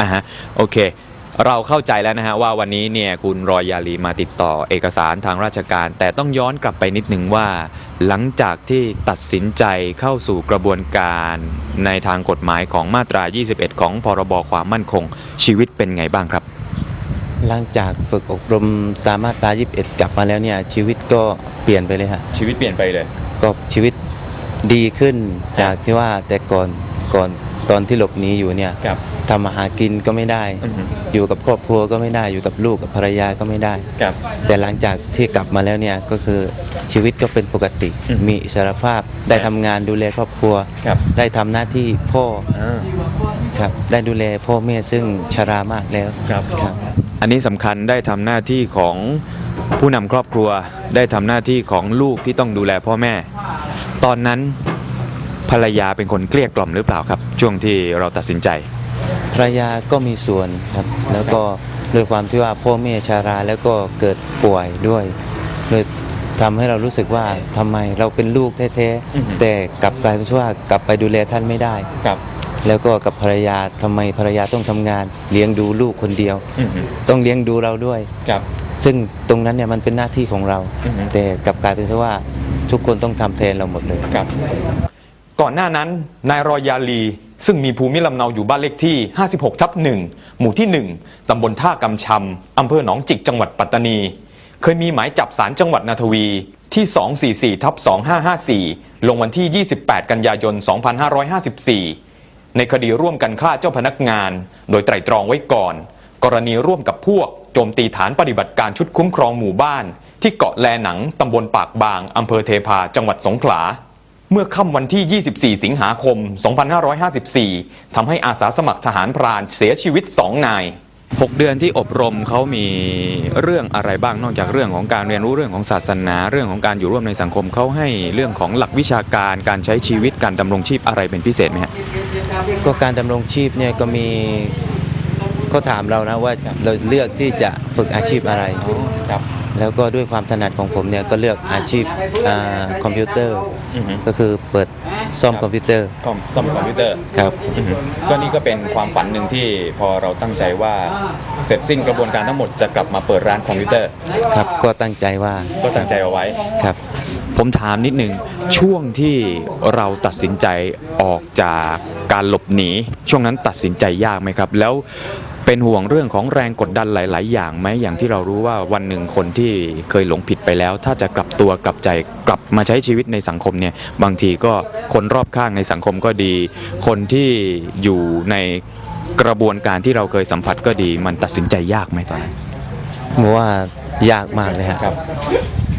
อ่าฮะโอเค เราเข้าใจแล้วนะฮะว่าวันนี้เนี่ยคุณรอยยาลีมาติดต่อเอกสารทางราชการ แต่ต้องย้อนกลับไปนิดหนึ่งว่า หลังจากที่ตัดสินใจเข้าสู่กระบวนการในทางกฎหมายของมาตรา 21 ของพรบความมั่นคง ชีวิตเป็นไงบ้างครับ หลังจากฝึกอบรมตามมาตรา 21 กลับมาแล้วเนี่ยชีวิตก็เปลี่ยนไปเลยฮะชีวิตเปลี่ยนไปเลย ก็ชีวิตดีขึ้นจากที่ว่าแต่ก่อนก่อน ตอนที่หลบหนีอยู่เนี่ยครับ ทำมาหากินก็ไม่ได้ อือฮึ อยู่กับครอบครัวก็ไม่ได้อยู่กับลูกกับภรรยาก็ไม่ได้ ครับ แต่หลังจากที่กลับมาแล้วเนี่ยก็คือชีวิตก็เป็นปกติ อืมมีอิสรภาพได้ทำงานดูแลครอบครัว ครับ ได้ทำหน้าที่พ่อครับได้ดูแลพ่อแม่ซึ่งชรามากแล้วครับ ครับ อันนี้สำคัญได้ทำหน้าที่ของผู้นำครอบครัว ได้ทำหน้าที่ของลูกที่ต้องดูแลพ่อแม่ ตอนนั้น ภรรยาเป็นคนเกลี้ยกล่อมหรือเปล่าครับ ช่วงที่เราตัดสินใจ ภรรยาก็มีส่วนครับ แล้วก็ด้วยความที่ว่าพ่อแม่ชาราแล้วก็เกิดป่วยด้วยเลยทำให้เรารู้สึกว่าทำไมเราเป็นลูกแท้อือฮึๆแต่กลับกลายเป็นว่ากลับไปดูแลท่านไม่ได้ ครับแล้วก็กับภรรยาทำไมภรรยาต้องทำงาน เลี้ยงดูลูกคนเดียว ต้องเลี้ยงดูเราด้วย ครับ ซึ่งตรงนั้นเนี่ยมันเป็นหน้าที่ของเรา อือฮึ แต่กลับกลายเป็นว่าทุกคนต้องทำแทนเราหมดเลย ครับ ก่อนหน้านั้น นายรอยาลี ซึ่งมีภูมิลำเนาอยู่บ้านเลขที่ 56 ทับ 1 หมู่ที่ 1 ตำบลท่ากำชำอำเภอหนองจิกจังหวัดปัตตานี เคยมีหมายจับสารจังหวัดนาทวีที่ 244 ทับ 2554 ลงวันที่ 28 กันยายน 2554 ในคดีร่วมกันฆ่าเจ้าพนักงาน โดยไตร่ตรองไว้ก่อน กรณีร่วมกับพวกโจมตีฐานปฏิบัติการชุดคุ้มครองหมู่บ้าน ที่เกาะแลหนังตำบลปากบางอำเภอเทพา จังหวัดสงขลา เมื่อค่ำวันที่ 24 สิงหาคม 2554 ทำให้อาสาสมัครทหารพรานเสียชีวิต 2 นาย 6 เดือนที่อบรมเขามีเรื่องอะไรบ้างนอกจากเรื่องของการเรียนรู้เรื่องของศาสนา เรื่องของการอยู่ร่วมในสังคมเขาให้เรื่องของหลักวิชาการการใช้ชีวิตการดำรงชีพอะไรเป็นพิเศษไหมฮะก็การดำรงชีพเนี่ยก็มีก็ถามเรานะว่าเราเลือกที่จะฝึกอาชีพอะไรครับ แล้วก็ด้วยความถนัดของผมเนี่ยก็เลือกอาชีพอ่าคอมพิวเตอร์ อือฮึก็คือเปิดซ่อมคอมพิวเตอร์คอมซ่อมคอมพิวเตอร์ ครับก็นี่ก็เป็นความฝันหนึ่งที่พอเราตั้งใจว่าเสร็จสิ้นกระบวนการทั้งหมดจะกลับมาเปิดร้านคอมพิวเตอร์ ครับก็ตั้งใจว่าก็ตั้งใจเอาไว้ ครับ ผมถามนิดนึงช่วงที่เราตัดสินใจออกจากการหลบหนี ช่วงนั้นตัดสินใจยากไหมครับ แล้ว เป็นห่วงเรื่องของแรงกดดันหลาย ๆ อย่างไหมอย่างที่เรารู้ว่าวันหนึ่งคนที่เคยหลงผิดไปแล้ว ถ้าจะกลับตัวกลับใจกลับมาใช้ชีวิตในสังคมเนี่ยบางทีก็คนรอบข้างในสังคมก็ดี คนที่อยู่ในกระบวนการที่เราเคยสัมผัสก็ดีมันตัดสินใจยากไหมตอนนั้นผมว่ายากมากเลยฮะครับ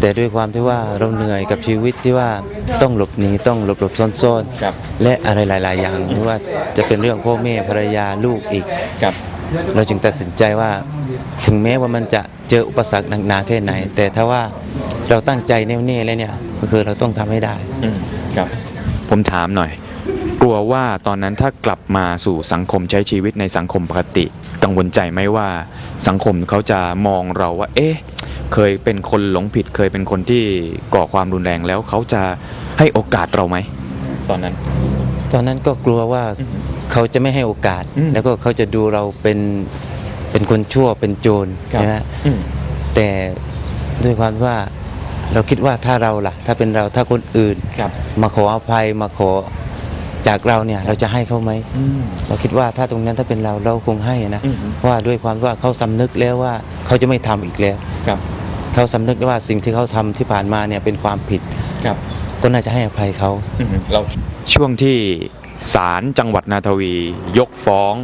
แต่ด้วยความที่ว่าเราเหนื่อยกับชีวิตที่ว่าต้องหลบหนีต้องหลบหลบซ่อนซ่อนครับและอะไรหลาย ๆ อย่างไม่ว่าจะเป็นเรื่องพ่อแม่ภรรยาลูกอีกครับ เราจึงตัดสินใจว่าถึงแม้ว่ามันจะเจออุปสรรคหนักๆแค่ไหน แต่ถ้าว่าเราตั้งใจแน่วแน่แล้วเนี่ยก็คือเราต้องทำให้ได้อืมครับ ผมถามหน่อย กลัวว่าตอนนั้นถ้ากลับมาสู่สังคมใช้ชีวิตในสังคมปกติกังวลใจไหมว่าสังคมเขาจะมองเราว่า เอ๊ะ เคยเป็นคนหลงผิด เคยเป็นคนที่ก่อความรุนแรงแล้วเขาจะให้โอกาสเราไหมตอนนั้น ตอนนั้นก็กลัวว่าอือฮึ เขาจะไม่ให้โอกาส อืมแล้วก็เขาจะดูเราเป็นเป็นคนชั่วเป็นโจรนะฮะอืม แต่ด้วยความว่าเราคิดว่าถ้าเราล่ะ ถ้าเป็นเราถ้าคนอื่น ครับมาขออภัยมาขอจากเราเนี่ยเราจะให้เขาไหม อืม เราคิดว่าถ้าตรงนั้นถ้าเป็นเราเราคงให้นะอืมเพราะว่าด้วยความว่าเขาสำนึกแล้วว่าเขาจะไม่ทำอีกแล้ว ครับเขาสำนึกได้ว่าสิ่งที่เขาทำที่ผ่านมาเนี่ยเป็นความผิด ครับก็น่าจะให้อภัยเขาเราช่วงที่ ศาลจังหวัดนาทวี ยกฟ้อง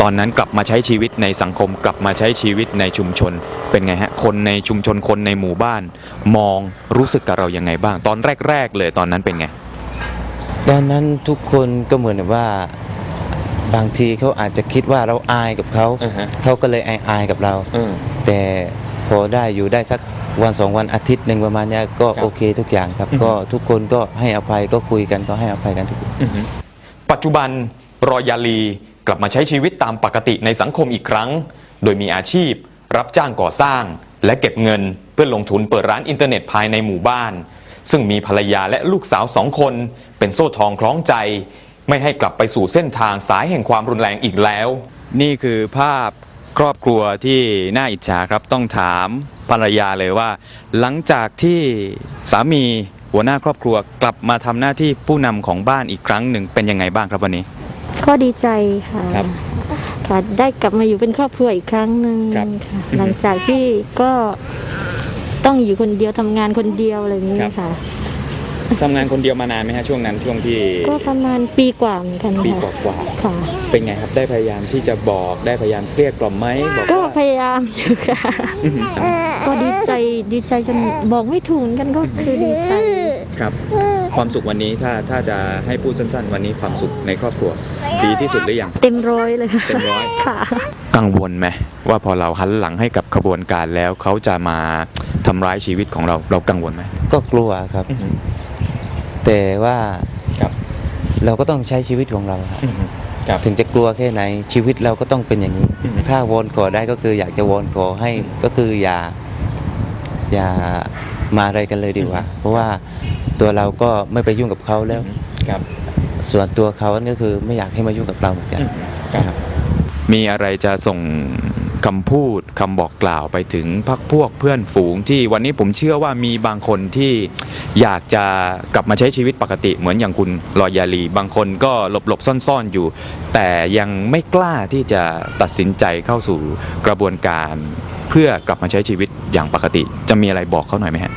ตอนนั้นกลับมาใช้ชีวิตในสังคมกลับมาใช้ชีวิตในชุมชน เป็นไงฮะ คนในชุมชนคนในหมู่บ้าน มองรู้สึกกับเรายังไงบ้าง ตอนแรก ๆ เลยตอนนั้นเป็นไง ตอนนั้นทุกคนก็เหมือนกับว่า บางทีเขาอาจจะคิดว่าเราอายกับเขาอือฮะ เขาก็เลยอายอายกับเรา แต่พอได้อยู่ได้สักวันสองวันอาทิตย์หนึ่งประมาณเนี้ยก็ครับโอเคทุกอย่างครับ อือฮึ ก็ทุกคนก็ให้อภัยก็คุยกันก็ให้อภัยกันทุกคน ปัจจุบันรอยาลีกลับมาใช้ชีวิตตามปกติในสังคมอีกครั้ง โดยมีอาชีพ รับจ้างก่อสร้าง และเก็บเงินเพื่อลงทุนเปิดร้านอินเทอร์เน็ตภายในหมู่บ้าน ซึ่งมีภรรยาและลูกสาวสองคน เป็นโซ่ทองคล้องใจ ไม่ให้กลับไปสู่เส้นทางสายแห่งความรุนแรงอีกแล้ว นี่คือภาพครอบครัวที่น่าอิจฉาครับต้องถามภรรยาเลยว่า หลังจากที่สามี หัวหน้าครอบครัวกลับมาทำหน้าที่ผู้นำของบ้านอีกครั้งหนึ่งเป็นยังไงบ้างครับวันนี้ ก็ดีใจค่ะครับค่ะได้กลับมาอยู่เป็นครอบครัวอีกครั้งหนึ่งครับค่ะหลังจากที่ก็ต้องอยู่คนเดียวทำงานคนเดียวอะไรอย่างนี้ครับค่ะ ทำงานคนเดียวมานานไหมฮะช่วงนั้นช่วงที่ก็ประมาณปีกว่าเหมือนกันปีค่ะกว่าค่ะ ๆเป็นไงครับได้พยายามที่จะบอกได้พยายามเกลี้ยกล่อมไหมบอกก็ว่าพยายามอยู่ค่ะก็ดีใจดีใจจนบอกไม่ถูกเหมือนกันก็คือดีใจ ครับ ความสุขวันนี้ถ้าถ้าจะให้พูดสั้น ๆ วันนี้ความสุขในครอบครัว ดีที่สุดหรือยัง เต็มร้อยเลยค่ะเต็มร้อย ค่ะ กังวลไหมว่าพอเราหันหลังให้กับขบวนการแล้วเขาจะมาทำร้ายชีวิตของเราเรากังวลไหมก็กลัวครับ แต่ว่าครับเราก็ต้องใช้ชีวิตของเราครับครับ ถึงจะกลัวแค่ไหนชีวิตเราก็ต้องเป็นอย่างนี้ อืม ถ้าวอนขอได้ก็คืออยากจะวอนขอให้ก็คืออย่า อย่ามาอะไรกันเลยดีกว่า เพราะว่าตัวเราก็ไม่ไปยุ่งกับเขาแล้ว ครับส่วนตัวเขาก็คือไม่อยากให้มายุ่งกับเราเหมือนกัน ครับ มีอะไรจะส่ง คำพูดคำบอกกล่าวไปถึงพักพวกเพื่อนฝูงที่วันนี้ผมเชื่อว่ามีบางคนที่อยากจะกลับมาใช้ชีวิตปกติเหมือนอย่างคุณลอยยาลี บางคนก็หลบหลบๆซ่อนๆอยู่ แต่ยังไม่กล้าที่จะตัดสินใจเข้าสู่กระบวนการ เพื่อกลับมาใช้ชีวิตอย่างปกติ จะมีอะไรบอกเขาหน่อยไหมฮะ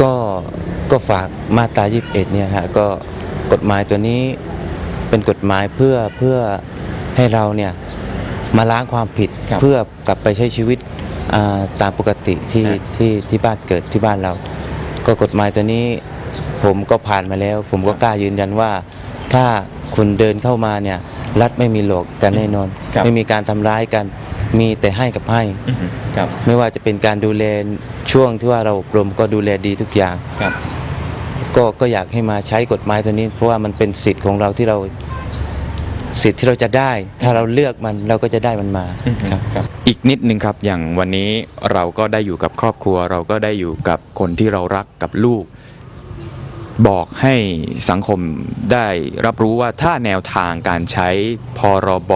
ก็ก็ฝากมาตรา21เนี่ยฮะก็กฎหมายตัวนี้เป็นกฎหมายเพื่อเพื่อให้เราเนี่ย มาล้างความผิดครับเพื่อกลับไปใช้ชีวิตอ่าตามปกติที่ฮะ ที่ที่บ้านเกิดที่บ้านเรา ก็กฎหมายตัวนี้ ผมก็ผ่านมาแล้ว ผมก็กล้ายืนยันว่า ถ้าคุณเดินเข้ามาเนี่ย รัฐไม่มีหลอกกันแน่นอน ครับ ไม่มีการทำร้ายกัน มีแต่ให้กับให้ครับไม่ว่าจะเป็นการดูแลช่วงที่ว่าเราอบรมก็ดูแลดีทุกอย่าง ครับ ก็ก็อยากให้มาใช้กฎหมายตัวนี้ เพราะว่ามันเป็นสิทธิ์ของเราที่เรา สิทธิ์ที่เราจะได้ ถ้าเราเลือกมันเราก็จะได้มันมาครับครับ อีกนิดนึงครับอย่างวันนี้เราก็ได้อยู่กับครอบครัว เราก็ได้อยู่กับคนที่เรารักกับลูก บอกให้สังคมได้รับรู้ว่าถ้าแนวทางการใช้พรบ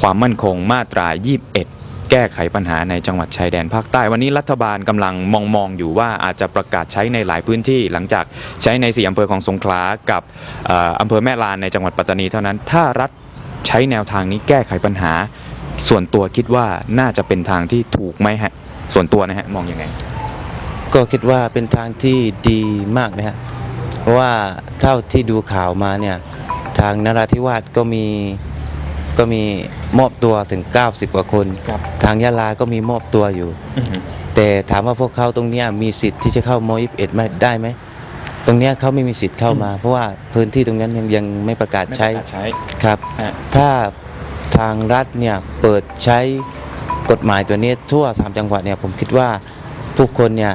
ความมั่นคงมาตรา 21 แก้ไขปัญหาในจังหวัดชายแดนภาคใต้ วันนี้รัฐบาลกำลังมองมองๆอยู่ว่าอาจจะประกาศใช้ในหลายพื้นที่ หลังจากใช้ในสี่อำเภอของสงขลากับอ่ออำเภอแม่ลานในจังหวัดปัตตานีเท่านั้น ถ้ารัฐใช้แนวทางนี้แก้ไขปัญหา ส่วนตัวคิดว่าน่าจะเป็นทางที่ถูกไหมฮะส่วนตัวนะฮะมองยังไง ก็คิดว่าเป็นทางที่ดีมากนะฮะเพราะว่าเท่าที่ดูข่าวมาเนี่ยทางนราธิวาสก็มี ก็มีมอบตัวถึง 90 กว่าคน ครับทางยะลาก็มีมอบตัวอยู่แต่ถามว่าพวกเขาตรงเนี้ยมีสิทธิ์ที่จะเข้าม21ไหมได้ไหมตรงเนี้ยเขาไม่มีสิทธิ์เข้ามา เพราะว่าพื้นที่ตรงนั้นยังยังไม่ประกาศใช้ใช้ครับ ฮะถ้าทางรัฐเนี่ยเปิดใช้กฎหมายตัวนี้ทั่วสามจังหวัดเนี่ยผมคิดว่าผู้คนเนี่ย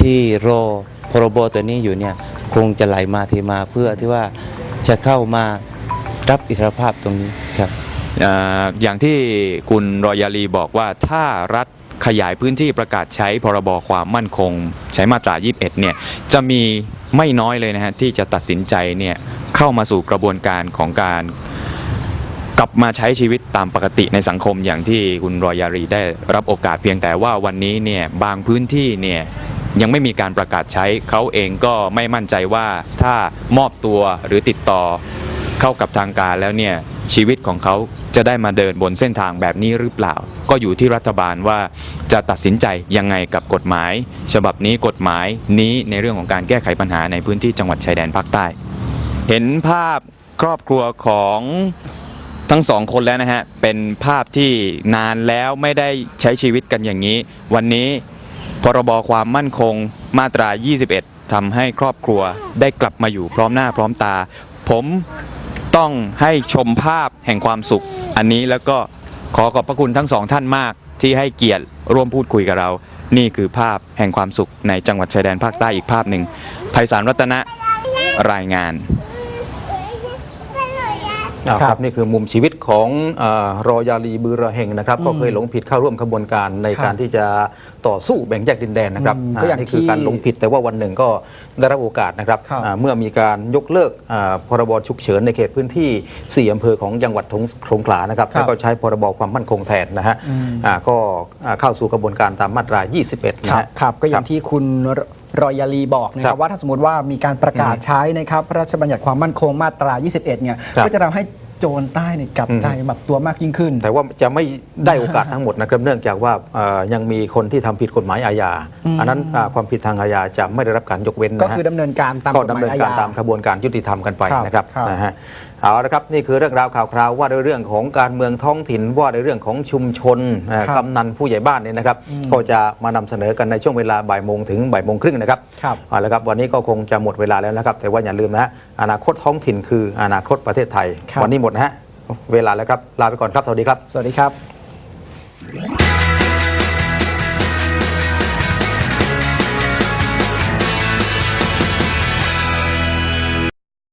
ที่รอพรบตัวนี้อยู่เนี่ยคงจะไหลมาเทมาเพื่อที่ว่าจะเข้ามารับอิสรภาพตรงนี้ครับ อย่างที่คุณรอยาลีบอกว่าถ้ารัฐขยายพื้นที่ประกาศใช้พรบความมั่นคง ใช้มาตรา 21 เนี่ยจะมีไม่น้อยเลยนะฮะที่จะตัดสินใจเนี่ยเข้ามาสู่กระบวนการของการกลับมาใช้ชีวิตตามปกติในสังคมอย่างที่คุณรอยาลีได้รับโอกาสเพียงแต่ว่าวันนี้เนี่ยบางพื้นที่เนี่ยยังไม่มีการประกาศใช้เขาเองก็ไม่มั่นใจว่าถ้ามอบตัวหรือติดต่อเข้ากับทางการแล้วเนี่ย ชีวิตของเขาจะได้มาเดินบนเส้นทางแบบนี้หรือเปล่า ก็อยู่ที่รัฐบาลว่าจะตัดสินใจยังไงกับกฎหมาย ฉบับนี้กฎหมายนี้ในเรื่องของการแก้ไขปัญหาในพื้นที่จังหวัดชายแดนภาคใต้ เห็นภาพครอบครัวของทั้งสองคนแล้วนะฮะ เป็นภาพที่นานแล้วไม่ได้ใช้ชีวิตกันอย่างนี้ วันนี้พรบความมั่นคงมาตรา 21ทำให้ครอบครัวได้กลับมาอยู่พร้อมหน้าพร้อมตา ผม ต้องให้ชมภาพแห่งความสุข อันนี้แล้วก็ขอขอบพระคุณทั้งสองท่านมากที่ให้เกียรติร่วมพูดคุยกับเรา นี่คือภาพแห่งความสุขในจังหวัดชายแดนภาคใต้อีกภาพหนึ่งไพศาลรัตนะรายงาน อ่าครับครับนี่คือมุมชีวิตของเออรอยาลีบือระเฮงนะครับก็เคยหลงผิดเข้าร่วมขบวนการในครับการที่จะต่อสู้แบ่งแยกดินแดนนะครับอืมก็อย่างนี่คือที่การหลงผิดแต่ว่าวันหนึ่งก็ได้รับโอกาสนะครับครับอ่าเมื่อมีการยกเลิกอ่าพรบฉุกเฉินในเขตพื้นที่ 4อำเภอของจังหวัดสงขลานะครับครับแล้วก็ใช้พรบความมั่นคงแทนนะฮะอืมอ่าก็อ่าเข้าสู่กระบวนการตามมาตรา 21นะครับฮะครับก็อย่างครับที่คุณ รรอยาลีบอกนะคครัรับบว่าถ้าสมมติว่ามีการประกาศใช้นะครับพระราชบัญญัติความมั่นคงมาตรา 21 เนี่ยครับก็จะทำให้โจรใต้เนี่ยกลับอืม ใจแบบตัวมากยิ่งขึ้น แต่ว่าจะไม่ได้โอกาสทั้งหมดนะครับ เนื่องจากว่าเอ่อยังมีคนที่ทำผิดกฎหมายอาญาอืม อันนั้นอ่าความผิดทางอาญาจะไม่ได้รับการยกเว้นก็นะฮะคือดำเนินการตามก็กฎหดำมายเนินอาการญา ตามกระบวนการยุติธรรมกันไปครับนะครับครับ นะฮะ เอาละครับนี่คือเรื่องราวข่าวคราวว่าด้วยเรื่องของการเมืองท้องถิ่นว่าด้วยเรื่องของชุมชนเอ่อครับกำนันผู้ใหญ่บ้านเนี่ยนะครับก็จะมานำเสนอกันในช่วงเวลาบ่ายโมงถึงบ่ายโมงครึ่งนะครับครับเอาละครับวันนี้ก็คงจะหมดเวลาแล้วนะครับ แต่ว่าอย่าลืมนะฮะอนาคตท้องถิ่นคืออนาคตประเทศไทยครับวันนี้หมดนะฮะเวลาแล้วครับลาไปก่อนครับสวัสดีครับ สวัสดีครับ